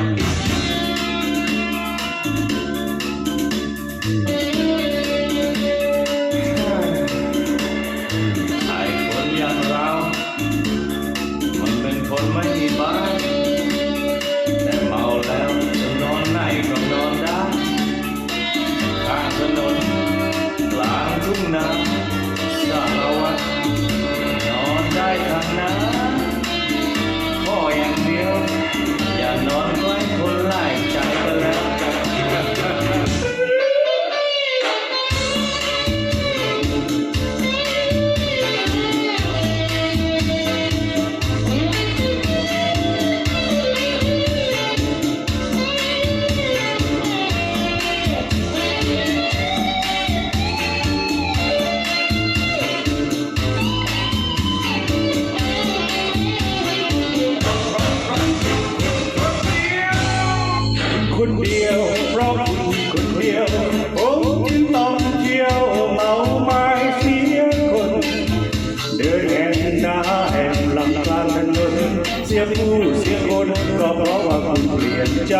ไอ้คนอย่างเรา มันเป็นคนไม่ เพราะคนเดียวผมจึงต้องเที่ยวเมาไม้เสียคน เดินแหงหน้าแหงหลังกลางถนนเสียผู้เสียคนก็เพราะว่าคุณเปลี่ยนใจ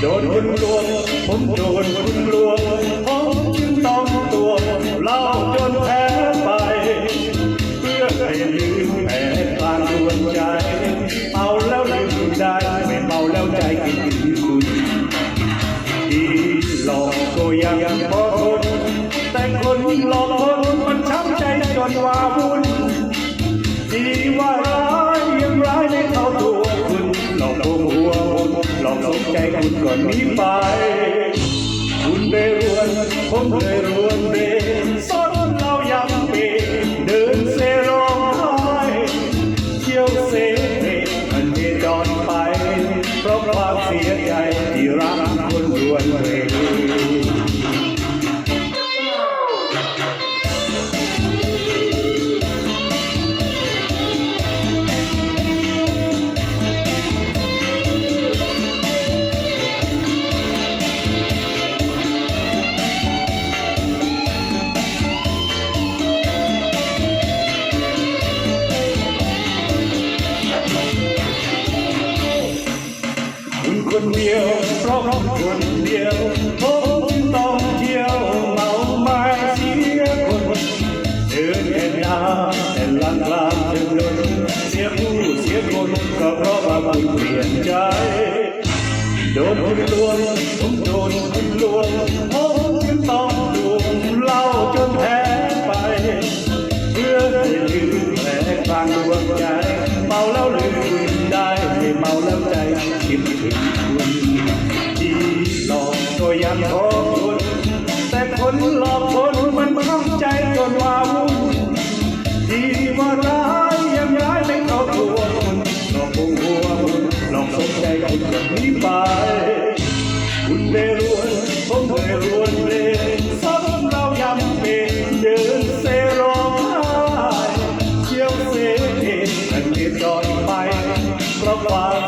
โดนคุณลวงผมโดนคุณลวงผมจึงต้องตัวเล่าจนแพ้ ใจจนว่าวุ่นที่ว่าร้ายยังร้ายไม่เท่าตัวคุณหลอกลวงหัวคุณหลอกสมใจคุณก่อนหนี้ไป คุณได้รวนผมได้รวนเรสนเรายังเปเดินเซร้องไห้เที่ยวเซมันเดดอนไป เพราะความเสียใจที่รัก คุณคนเดียวเพราะคุณคนเดียวผมจึงต้องเที่ยวเมาไม้เสียคนเดินแค่หน้าแต่หลังกล คิดถึงคุณที่หลอกก็ยังขอคุณแต่คนหลอกคนมันเข้าใจจนว่าวุ่นที่ว่าร้ายยังร้ายไม่เข้าตัวคุณหลอกหัวคุณหลอกสมใจคุณแบบนี้ไปคุณเดรวนผมเดรวนเรสองเรายังเป็นเดินเซร้องไห้เที่ยวเซเห็นมันเดียดอนไปเพราะความ